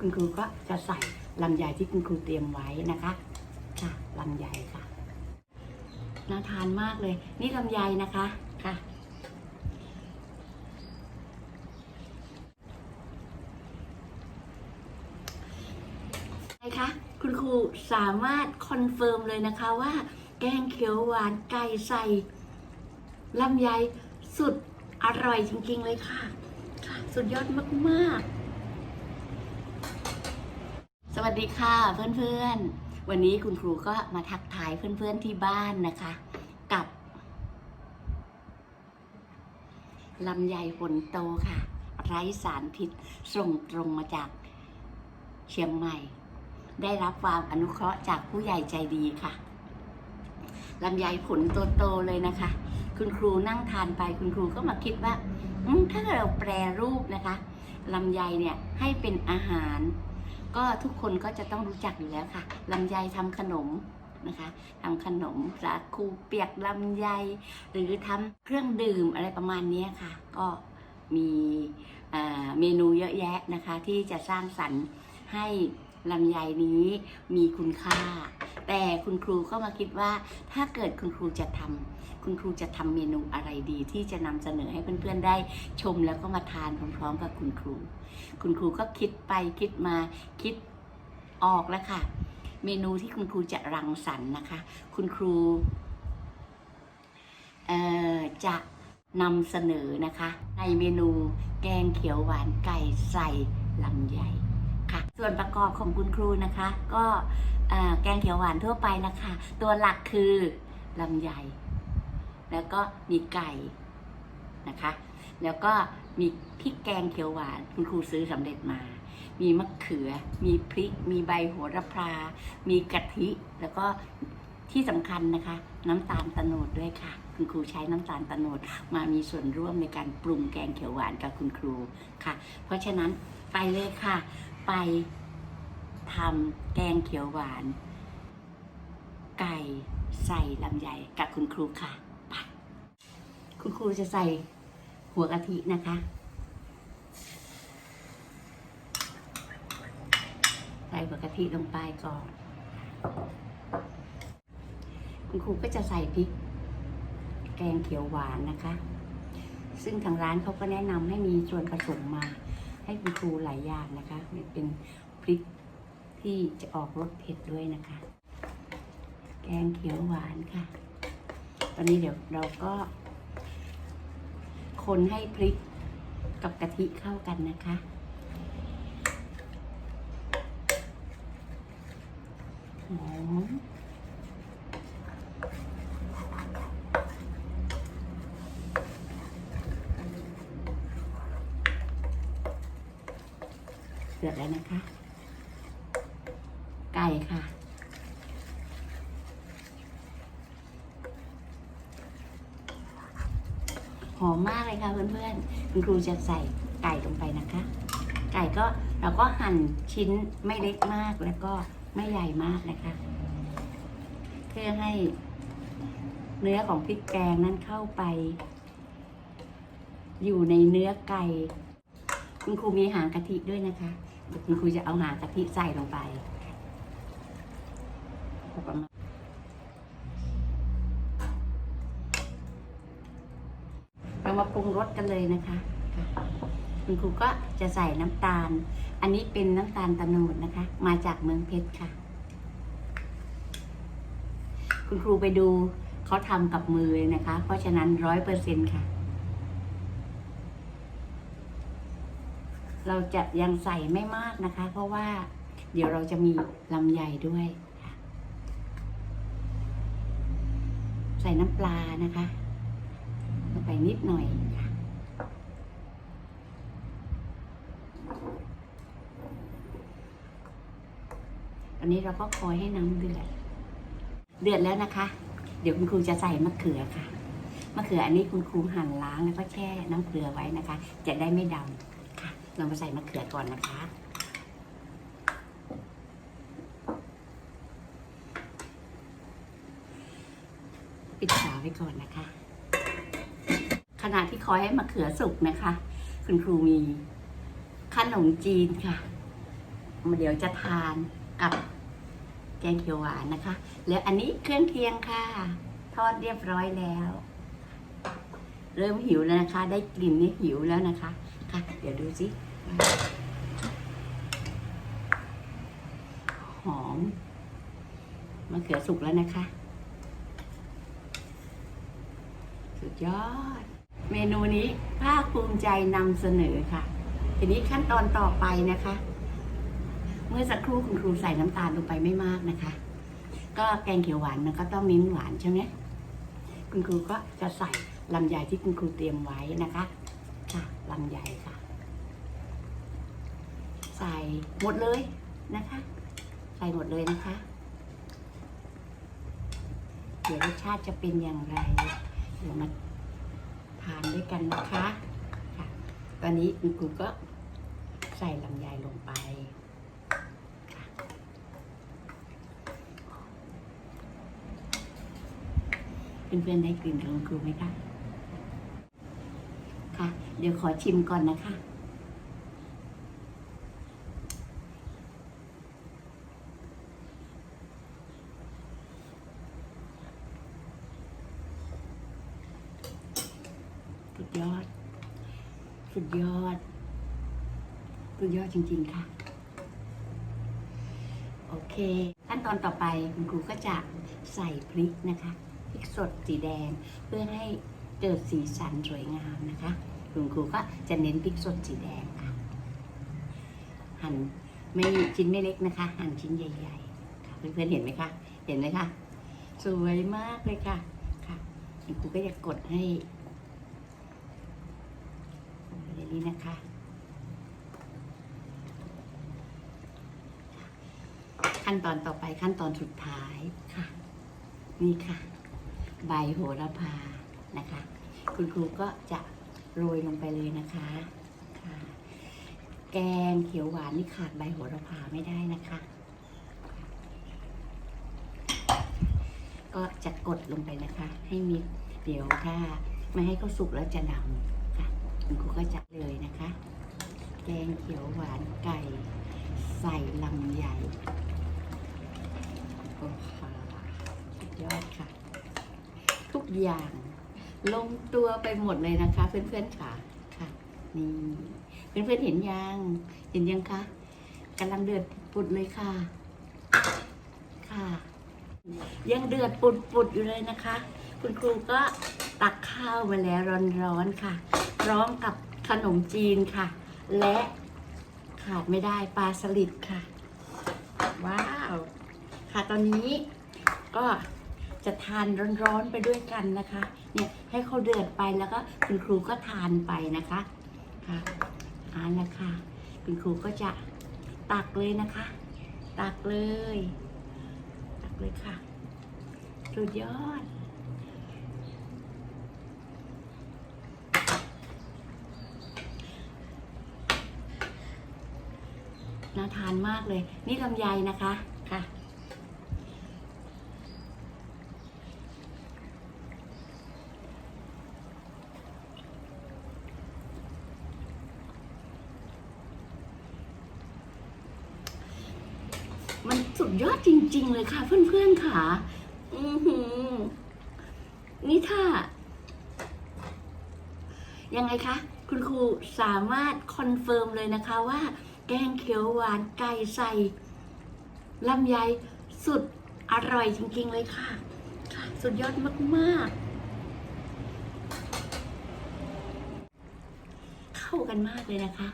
คุณครูก็จะใส่ลำไยที่คุณครูเตรียมไว้นะคะค่ะลำไยค่ะน่าทานมากเลย นี่ลำไยนะคะค่ะไงคะคุณครูสามารถคอนเฟิร์มเลยนะคะว่า แกงเขียวหวานไก่ใส่ลำไยสุดอร่อยจริงๆเลยค่ะค่ะสุดยอดมากๆ สวัสดีค่ะเพื่อนๆ วันนี้คุณครูก็มาทักทายเพื่อนๆที่บ้านนะคะ กับลำไยผลโตค่ะ ไร้สารพิษส่งตรงมาจากเชียงใหม่ ได้รับความอนุเคราะห์จากผู้ใหญ่ใจดีค่ะลำไยผลโตๆเลยนะคะ คุณครูนั่งทานไปคุณครูก็มาคิดว่าถ้าเราแปรรูปนะคะลำไยเนี่ยให้เป็นอาหาร ก็ทุกคนก็จะต้องรู้จักอยู่แล้วค่ะลำไยทำขนมนะคะทำขนมสาคูเปียกลำไย หรือทำเครื่องดื่มอะไรประมาณนี้ค่ะ ก็มีเมนูเยอะแยะนะคะ ที่จะสร้างสรรค์ให้ลำไยนี้มีคุณค่า แต่คุณครูก็มาคิดว่า ถ้าเกิดคุณครูจะทำคุณครูจะทำเมนูอะไรดีที่จะนำเสนอให้เพื่อนๆได้ชมแล้วก็มาทานพร้อมๆกับคุณครู คุณครูก็คิดไปคิดมาคิดออกแล้วค่ะ เมนูที่คุณครูจะรังสรรค์นะคะ คุณครูจะนำเสนอนะคะ ในเมนูแกงเขียวหวานไก่ใส่ลำไย ค่ะ ส่วนประกอบของคุณครูนะคะ ก็แกงเขียวหวานทั่วไปนะคะ ตัวหลักคือลำไย แล้วก็มีไก่นะคะ แล้วก็มีพริกแกงเขียวหวานคุณครูซื้อสำเร็จมา มีมะเขือ มีพริก มีใบโหระพา มีกะทิ แล้วก็ ที่สำคัญนะคะ น้ำตาลตะโนดด้วยค่ะ คุณครูใช้น้ำตาลตะโนดมามีส่วนร่วมในการปรุงแกงเขียวหวานกับคุณครูค่ะ เพราะฉะนั้นไปเลยค่ะ ไปทำแกงเขียวหวาน ไก่ใส่ลำไยกับคุณครูค่ะไปคุณครูจะใส่หัวกะทินะคะใส่หัวกะทิลงไปก่อน คุณครูก็จะใส่พริก แกงเขียวหวานนะคะ ซึ่งทางร้านเขาก็แนะนำให้มีส่วนผสมมา ให้คุณครูหลายอย่างนะคะเป็นพริกที่จะออกรสเผ็ดด้วยนะคะ แกงเขียวหวานค่ะ ตอนนี้เดี๋ยวเราก็ คนให้พริกกับกะทิเข้ากันนะคะหอม เสร็จแล้วนะคะ ไก่ค่ะ หอมมากเลยค่ะเพื่อนๆคุณครูจะใส่ไก่ลงไปนะคะ ไก่ก็เราก็หั่นชิ้นไม่เล็กมากแล้วก็ไม่ใหญ่มากนะคะ เพื่อให้เนื้อของพริกแกงนั้นเข้าไป อยู่ในเนื้อไก่ คุณครูมีหางกะทิด้วยนะคะ คุณครูจะเอาหากะทิใส่ลงไปประมาณเรามาปรุงรสกันเลยนะคะ คุณครูก็จะใส่น้ำตาล อันนี้เป็นน้ำตาลตะโนดนะคะ มาจากเมืองเพชรค่ะ คุณครูไปดูเขาทำกับมือเลยนะคะ เพราะฉะนั้นร้อยเปอร์เซ็นค่ะ เราจะยังใส่ไม่มากนะคะ เพราะว่าเดี๋ยวเราจะมีลำไยด้วย ใส่น้ำปลานะคะลงไปนิดหน่อยค่ะตอนนี้เราก็คอยให้น้ำเดือด เดือดแล้วนะคะ เดี๋ยวคุณครูจะใส่มะเขือค่ะ มะเขืออันนี้คุณครูหั่นล้างแล้วก็แช่น้ำเกลือไว้นะคะ จะได้ไม่ดำ เรามาใส่มะเขือก่อนนะคะ ปิดฝาไว้ก่อนนะคะ ขณะที่คอยให้มะเขือสุกนะคะ คุณครูมีขนมจีนค่ะมาเดี๋ยวจะทานกับแกงเขียวหวานนะคะ แล้วอันนี้เครื่องเคียงค่ะ ทอดเรียบร้อยแล้ว เริ่มหิวแล้วนะคะ ได้กลิ่นนี่หิวแล้วนะคะ ค่ะ เดี๋ยวดูสิ หอมมะเขือสุกแล้วนะคะ สุดยอด เมนูนี้ภาคภูมิใจนำเสนอค่ะ ทีนี้ขั้นตอนต่อไปนะคะ เมื่อสักครู่คุณครูใส่น้ำตาลลงไปไม่มากนะคะ ก็แกงเขียวหวานมันก็ต้องเน้นหวานใช่ไหมคุณครูก็จะใส่ลำไยที่คุณครูเตรียมไว้นะคะ ค่ะลำไยค่ะ ใส่หมดเลยนะคะ ใส่หมดเลยนะคะ เดี๋ยวรสชาติจะเป็นอย่างไร เดี๋ยวมาทานด้วยกันนะคะค่ะตอนนี้คุณครูก็ใส่ลำไยลงไปเพื่อนๆได้กลิ่นของคุณครูไหมคะ ค่ะ เดี๋ยวขอชิมก่อนนะคะ ดยอด สุดยอด สุดยอดจริง ๆ ค่ะ โอเค ขั้นตอนต่อไปคุณครูก็จะใส่พริกนะคะพริกสดสีแดงเพื่อให้เกิดสีสันสวยงามนะคะ คุณครูก็จะเน้นพริกสดสีแดงค่ะ หั่นไม่ชิ้นไม่เล็กนะคะ หั่นชิ้นใหญ่ๆค่ะเพื่อนๆเห็นไหมคะเห็นไหมคะสวยมากเลยค่ะค่ะคุณครูก็จะกดให้ ในนี้นะคะ ขั้นตอนต่อไปขั้นตอนสุดท้ายค่ะ นี่ค่ะ ใบโหระพานะคะ คุณครูก็จะโรยลงไปเลยนะคะค่ะ แกงเขียวหวานนี่ขาดใบโหระพาไม่ได้นะคะ ก็จะกดลงไปนะคะ ให้มีเดี๋ยวถ้าไม่ให้เขาสุกแล้วจะดำ คุณครูก็จัดเลยนะคะ แกงเขียวหวานไก่ ใส่ลำไยโอ้โหสุดยอดค่ะ ทุกอย่างลงตัวไปหมดเลยนะคะ เพื่อนๆค่ะค่ะนี่เพื่อนๆเห็นยังเห็นยังคะกำลังเดือดปุดเลยค่ะ ค่ะ ยังเดือดปุดๆอยู่เลยนะคะ คุณครูก็ตักข้าวมาแล้วร้อนๆค่ะ พร้อมกับขนมจีนค่ะ และขาดไม่ได้ปลาสลิดค่ะ ว้าว ค่ะตอนนี้ก็จะทานร้อนๆไปด้วยกันนะคะ เนี่ยให้เขาเดือดไปแล้วก็คุณครูก็ทานไปนะคะค่ะเอ่านละค่ะคุณครูก็จะตักเลยนะคะ ตักเลย ตักเลยค่ะสุดยอด น่าทานมากเลย นี่ลำไยนะคะค่ะ มันสุดยอดจริง ๆ เลยค่ะ เพื่อนๆค่ะ อือหือ นี่ถ้า ยังไงคะ คุณครูสามารถคอนเฟิร์มเลยนะคะว่า แกงเขียวหวานไก่ใส่ลำไยสุดอร่อยจริงๆเลยค่ะค่ะ สุดยอดมากๆ เข้ากันมากเลยนะคะ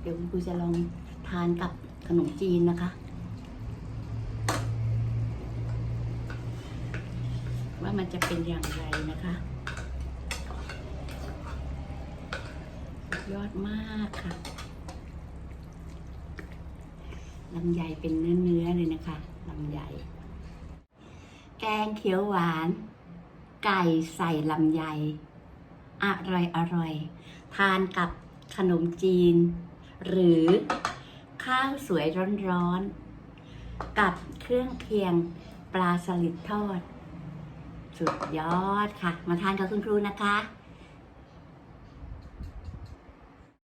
เดี๋ยวคุณครูจะลองทานกับขนมจีนนะคะ ว่า มันจะเป็นอย่างไรนะคะ ยอดมากค่ะลำไยเป็นเนื้อๆเลยนะคะลำไยแกงเขียวหวาน ไก่ใส่ลำไยอร่อยอร่อย ทานกับขนมจีน หรือข้าวสวยร้อนๆ กับเครื่องเคียงปลาสลิดทอด สุดยอดค่ะ มาทานกับคุณครูนะคะ